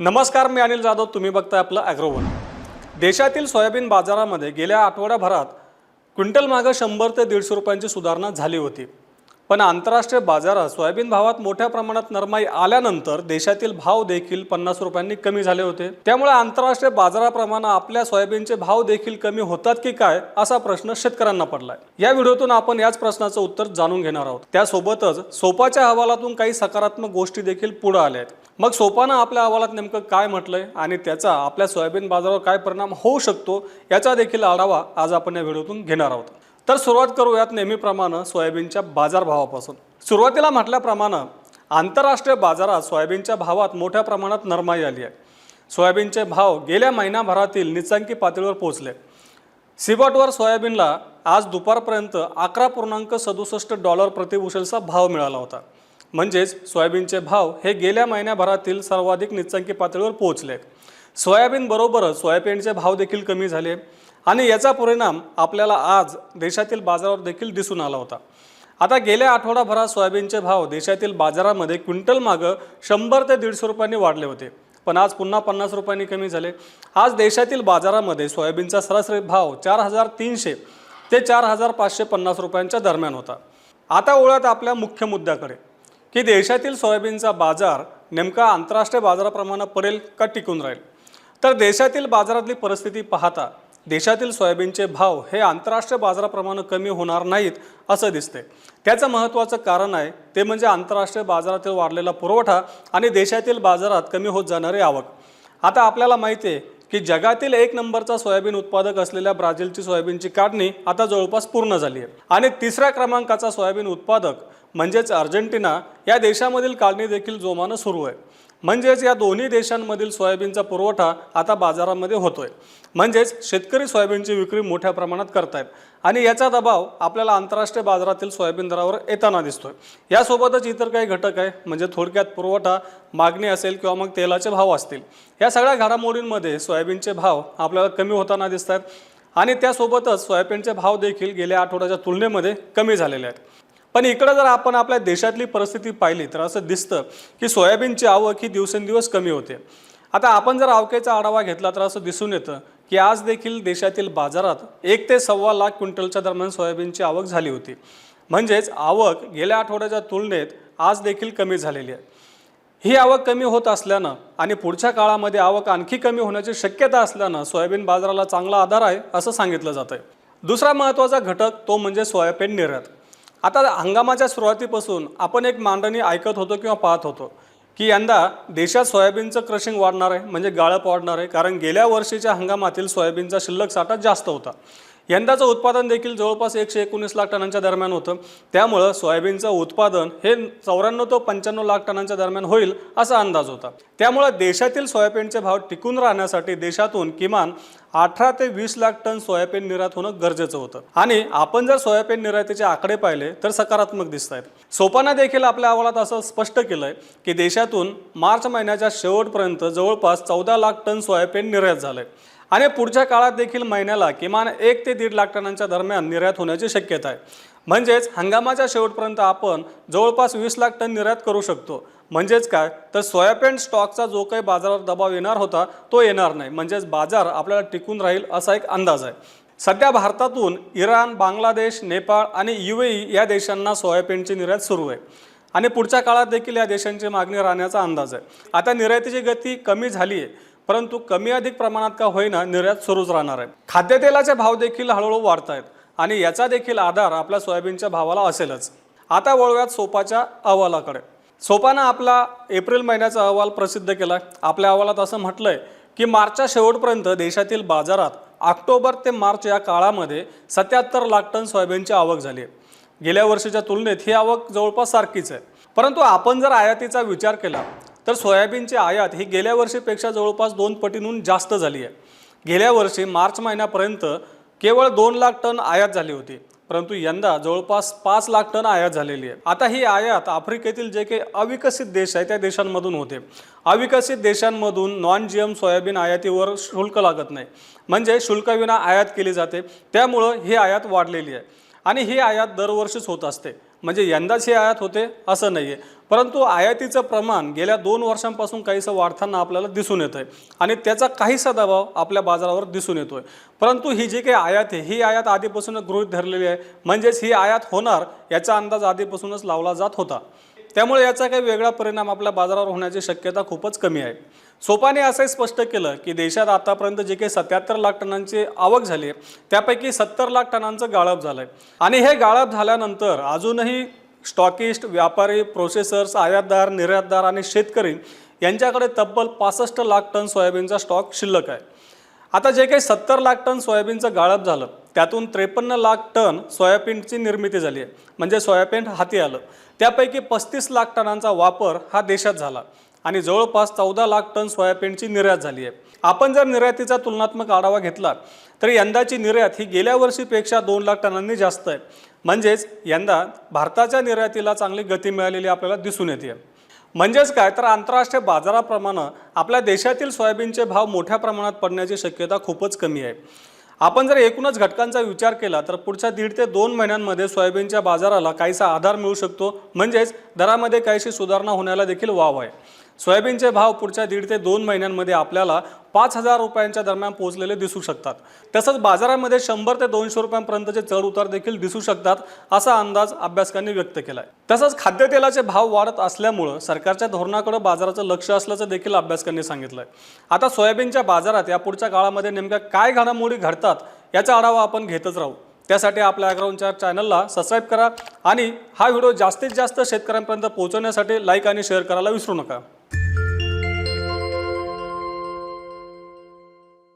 नमस्कार मी अनिल जाधव. तुम्ही बघताय आपलं ॲग्रोवन देशातील सोयाबीन बाजारामध्ये गेल्या आठवड्याभरात क्विंटल मागं शंभर ते दीडशे रुपयांची सुधारणा झाली होती. पण आंतरराष्ट्रीय बाजारात सोयाबीन भावात मोठ्या प्रमाणात नरमाई आल्यानंतर देशातील भाव देखील पन्नास रुपयांनी कमी झाले होते. त्यामुळे आंतरराष्ट्रीय बाजाराप्रमाणे आपल्या सोयाबीनचे भाव देखील कमी होतात की काय असा प्रश्न शेतकऱ्यांना पडलाय. या व्हिडिओतून आपण याच प्रश्नाचं उत्तर जाणून घेणार आहोत. त्यासोबतच सोपाच्या अहवालातून काही सकारात्मक गोष्टी देखील पुढे आल्या आहेत. मग सोपानं आपल्या अहवालात नेमकं काय म्हटलंय आणि त्याचा आपल्या सोयाबीन बाजारावर काय परिणाम होऊ शकतो याचा देखील आढावा आज आपण या व्हिडिओतून घेणार आहोत. तर सुरुवात करूयात नेहमीप्रमाणे सोयाबीनच्या बाजारभावापासून. सुरुवातीला म्हटल्याप्रमाणे आंतरराष्ट्रीय बाजारात सोयाबीनच्या भावात मोठ्या प्रमाणात नरमाई आली आहे. सोयाबीनचे भाव गेल्या महिनाभरातील निचांकी पातळीवर पोहोचले. सिबॉटवर सोयाबीनला आज दुपारपर्यंत अकरा पूर्णांक सदुसष्ट डॉलर प्रतिबुशेलचा भाव मिळाला होता. म्हणजेच सोयाबीनचे भाव हे गेल्या महिन्याभरातील सर्वाधिक निचांकी पातळीवर पोहोचले. सोयाबीन बरोबरच सोयाबीनचे भाव देखील कमी झाले. आणि याचा परिणाम आपल्याला आज देशातील बाजारावर देखील दिसून आला होता. आता गेल्या आठवडाभरात सोयाबीनचे भाव देशातील बाजारामध्ये क्विंटल मागं शंभर ते दीडशे रुपयांनी वाढले होते. पण आज पुन्हा पन्नास रुपयांनी कमी झाले. आज देशातील बाजारामध्ये सोयाबीनचा सरासरी भाव चार हजार तीनशे ते चार हजार पाचशे पन्नास रुपयांच्या दरम्यान होता. आता ओळ्यात आपल्या मुख्य मुद्द्याकडे. की देशातील सोयाबीनचा बाजार नेमका आंतरराष्ट्रीय बाजाराप्रमाणे पडेल का टिकून राहील? तर देशातील बाजारातली परिस्थिती पाहता देशातील सोयाबीनचे भाव हे आंतरराष्ट्रीय बाजाराप्रमाणे कमी होणार नाहीत असं दिसते त्याचं महत्त्वाचं कारण आहे ते म्हणजे आंतरराष्ट्रीय बाजारातील वाढलेला पुरवठा आणि देशातील बाजारात कमी होत जाणारी आवक. आता आपल्याला माहिती आहे की जगातील एक नंबरचा सोयाबीन उत्पादक असलेल्या ब्राझीलची सोयाबीनची काढणी आता जवळपास पूर्ण झाली आहे. आणि तिसऱ्या क्रमांकाचा सोयाबीन उत्पादक म्हणजेच अर्जेंटिना या देशामधील काढणी देखील जोमानं सुरू आहे. म्हणजेच या दोन्ही देशांमधील सोयाबीनचा पुरवठा आता बाजारामध्ये होतोय. म्हणजेच शेतकरी सोयाबीनची विक्री मोठ्या प्रमाणात करतायत. आणि याचा दबाव आपल्याला आंतरराष्ट्रीय बाजारातील सोयाबीन दरावर येताना दिसतोय. यासोबतच इतर काही घटक आहे म्हणजे थोडक्यात पुरवठा मागणी असेल किंवा मग तेलाचे भाव असतील. या सगळ्या घडामोडींमध्ये सोयाबीनचे भाव आपल्याला कमी होताना दिसत आहेत आणि त्यासोबतच सोयाबीनचे भाव देखील गेल्या आठवड्याच्या तुलनेमध्ये कमी झालेले आहेत. पण इकडं जर आपण आपल्या देशातली परिस्थिती पाहिली तर असं दिसतं की सोयाबीनची आवक ही दिवसेंदिवस कमी होते. आता आपण जर आवकेचा आढावा घेतला तर असं दिसून येतं की आज देखील देशातील बाजारात एक ते सव्वा लाख क्विंटलच्या दरम्यान सोयाबीनची आवक झाली होती. म्हणजेच आवक गेल्या आठवड्याच्या तुलनेत आज देखील कमी झालेली आहे. ही आवक कमी होत असल्यानं आणि पुढच्या काळामध्ये आवक आणखी कमी होण्याची शक्यता असल्यानं सोयाबीन बाजाराला चांगला आधार आहे असं सांगितलं जात आहे दुसरा महत्त्वाचा घटक तो म्हणजे सोयाबीन निर्यात. आता हंगामाच्या सुरुवातीपासून आपण एक मांडणी ऐकत होतो किंवा पाहत होतो की यंदा देशात सोयाबीनचं क्रशिंग वाढणार आहे म्हणजे गाळप वाढणार आहे. कारण गेल्या वर्षीच्या हंगामातील सोयाबीनचा शिल्लक साठा जास्त होता. यंदाचं उत्पादन देखील जवळपास एकशे एकोणीस लाख टनांच्या दरम्यान होतं. त्यामुळं सोयाबीनचं उत्पादन हे चौऱ्याण्णव ते पंच्याण्णव लाख टनांच्या दरम्यान होईल असा अंदाज होता. त्यामुळं देशातील सोयाबीनचे भाव टिकून राहण्यासाठी देशातून किमान अठरा ते वीस लाख टन सोयाबीन निर्यात होणं गरजेचं होतं. आणि आपण जर सोयाबीन निर्यातीचे आकडे पाहिले तर सकारात्मक दिसत आहेत सोपाना देखील आपल्या अहवालात असं स्पष्ट केलंय की देशातून मार्च महिन्याच्या शेवटपर्यंत जवळपास चौदा लाख टन सोयाबीन निर्यात झालंय. आणि पुढच्या काळात देखील महिन्याला किमान एक ते दीड लाख टनांच्या दरम्यान निर्यात होण्याची शक्यता आहे. म्हणजेच हंगामाच्या शेवटपर्यंत आपण जवळपास वीस लाख टन निर्यात करू शकतो. म्हणजेच काय? तर सोयाबीन स्टॉकचा जो काही बाजारावर दबाव येणार होता तो येणार नाही. म्हणजेच बाजार आपल्याला टिकून राहील असा एक अंदाज आहे. सध्या भारतातून इराण बांगलादेश नेपाळ आणि यू या देशांना सोयाबीनची निर्यात सुरू आहे. आणि पुढच्या काळात देखील या देशांची मागणी राहण्याचा अंदाज आहे. आता निर्यातीची गती कमी झाली आहे. परंतु कमी अधिक प्रमाणात का होईना निर्यात सुरूच राहणार आहे. खाद्यतेलाचे भाव देखील हळूहळू वाढत आहेत आणि याचा देखील आधार आपल्या सोयाबीनच्या भावाला असेलच. आता वळूयात सोपाच्या अहवालाकडे. सोपानं आपला एप्रिल महिन्याचा अहवाल प्रसिद्ध केला आपल्या अहवालात असं म्हटलंय की मार्चच्या शेवटपर्यंत देशातील बाजारात ऑक्टोबर ते मार्च या काळामध्ये सत्याहत्तर लाख टन सोयाबीनची आवक झाली आहे. गेल्या वर्षीच्या तुलनेत ही आवक जवळपास सारखीच आहे. परंतु आपण जर आयातीचा विचार केला तर सोयाबीनची आयात ही गेल्या वर्षीपेक्षा जवळपास दोन पटींहून जास्त झाली आहे. गेल्या वर्षी मार्च महिन्यापर्यंत केवळ दोन लाख टन आयात झाली होती परंतु यंदा जवळपास पाच लाख टन आयात झालेली आहे. आता ही आयात आफ्रिकेतील जे काही अविकसित देश आहे त्या देशांमधून होते. अविकसित देशांमधून नॉन जी एम सोयाबीन आयातीवर शुल्क लागत नाही. म्हणजे शुल्कविना आयात केली जाते. त्यामुळं ही आयात वाढलेली आहे. आणि ही आयात दरवर्षीच होत असते. म्हणजे यंदाच ही आयात होते असं नाही आहे परंतु आयातीचं प्रमाण गेल्या दोन वर्षांपासून काहीसं वाढताना आपल्याला दिसून येतं आहे आणि त्याचा काहीसा दबाव आपल्या बाजारावर दिसून येतो आहे परंतु ही जी काही आयात आहे ही आयात आधीपासूनच गृहित धरलेली आहे. म्हणजेच ही आयात होणार याचा अंदाज आधीपासूनच लावला जात होता. त्यामुळे याचा काही वेगळा परिणाम आपल्या बाजारावर होण्याची शक्यता खूपच कमी आहे. सोपाने असंही स्पष्ट केलं की देशात आतापर्यंत जे काही सत्याहत्तर लाख टनांची आवक झाली आहे त्यापैकी सत्तर लाख टनांचं गाळप झालं आहे आणि हे गाळप झाल्यानंतर अजूनही स्टॉकिस्ट व्यापारी प्रोसेसर्स आयातदार निर्यातदार आणि शेतकरी यांच्याकडे तब्बल पासष्ट लाख टन सोयाबीनचा स्टॉक शिल्लक आहे. आता जे काही सत्तर लाख टन सोयाबीनचं गाळप झालं त्यातून त्रेपन्न लाख टन सोयाबीनची निर्मिती झाली आहे. म्हणजे सोयाबीन हाती आलं. त्यापैकी पस्तीस लाख टनांचा वापर हा देशात झाला. आणि जवळपास चौदा लाख टन सोयाबीनची निर्यात झाली आहे. आपण जर निर्यातीचा तुलनात्मक आढावा घेतला तर यंदाची निर्यात ही गेल्या वर्षीपेक्षा दोन लाख टनांनी जास्त आहे. म्हणजेच यंदा भारताच्या निर्यातीला चांगली गती मिळालेली आपल्याला दिसून येते. म्हणजेच काय तर आंतरराष्ट्रीय बाजाराप्रमाणे आपल्या देशातील सोयाबीनचे भाव मोठ्या प्रमाणात पडण्याची शक्यता खूपच कमी आहे. आपण जर एकूणच घटकांचा विचार केला तर पुढच्या दीड ते दोन महिन्यांमध्ये सोयाबीनच्या बाजाराला काहीसा आधार मिळू शकतो. म्हणजेच दरामध्ये काहीशी सुधारणा होण्याला देखील वाव आहे. सोयाबीनचे भाव पुढच्या दीड ते दोन महिन्यांमध्ये आपल्याला पाच हजार रुपयांच्या दरम्यान पोहोचलेले दिसू शकतात. तसंच बाजारामध्ये शंभर ते दोनशे रुपयांपर्यंतचे चढ उतार देखील दिसू शकतात असा अंदाज अभ्यासकांनी व्यक्त केला आहे तसंच खाद्यतेलाचे भाव वाढत असल्यामुळं सरकारच्या धोरणाकडे बाजाराचं लक्ष असल्याचं देखील अभ्यासकांनी सांगितलं आहे आता सोयाबीनच्या बाजारात या पुढच्या काळामध्ये नेमक्या काय घडामोडी घडतात याचा आढावा आपण घेतच राहू. त्यासाठी आपल्या ॲग्राउंडच्या चॅनलला सबस्क्राईब करा आणि हा व्हिडिओ जास्तीत जास्त शेतकऱ्यांपर्यंत पोहोचवण्यासाठी लाईक आणि शेअर करायला विसरू नका.